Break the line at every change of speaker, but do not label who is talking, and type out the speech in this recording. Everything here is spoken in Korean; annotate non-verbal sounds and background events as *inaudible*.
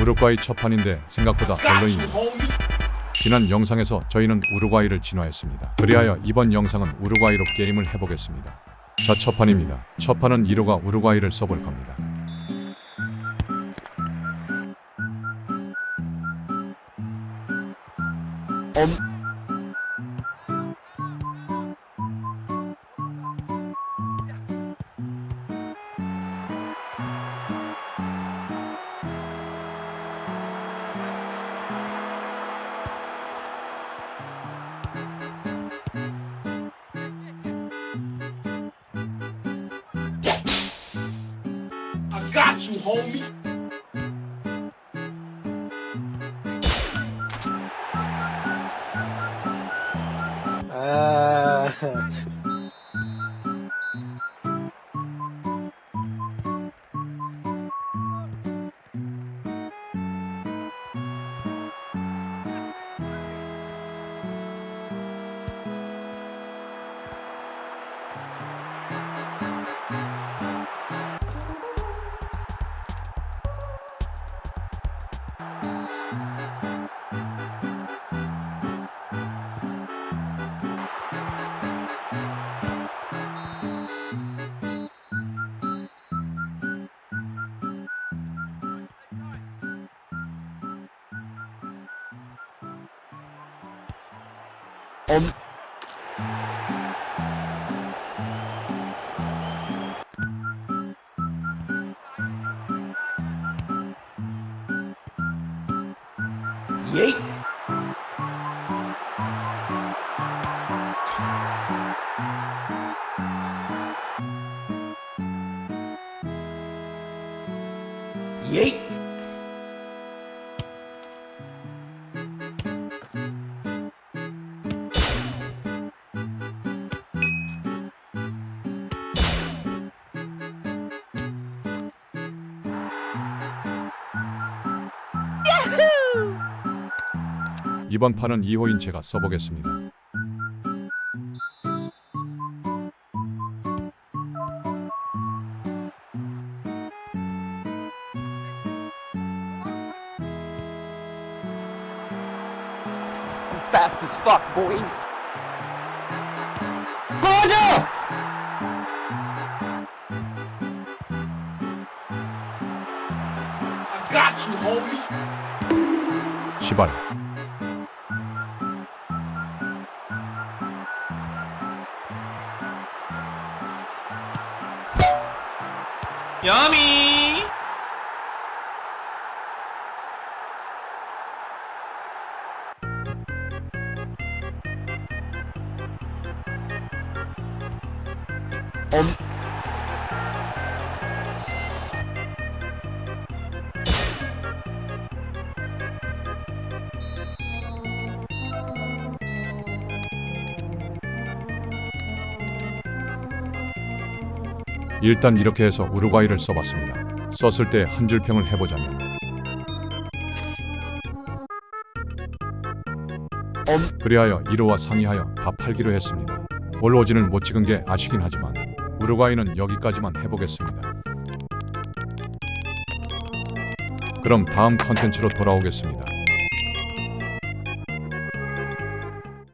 우루과이 첫 판인데 생각보다 별로입니다. 지난 영상에서 저희는 우루과이를 진화했습니다. 그리하여 이번 영상은 우루과이로 게임을 해보겠습니다. 자, 첫 판입니다. 첫 판은 1호가 우루과이를 써볼 겁니다.
I got you, homie.
Uh, *laughs*
ôm gì gì
이번 판은 2호인 제가 써보겠습니다.
I'm fast as fuck, boy. 꺼져!
시발.
야미
일단 이렇게 해서 우루과이를 써봤습니다. 썼을 때 한 줄 평을 해보자면 그리하여 1호와 상의하여 다 팔기로 했습니다. 올 오진을 못 찍은 게 아쉽긴 하지만 우루과이는 여기까지만 해보겠습니다. 그럼 다음 컨텐츠로 돌아오겠습니다.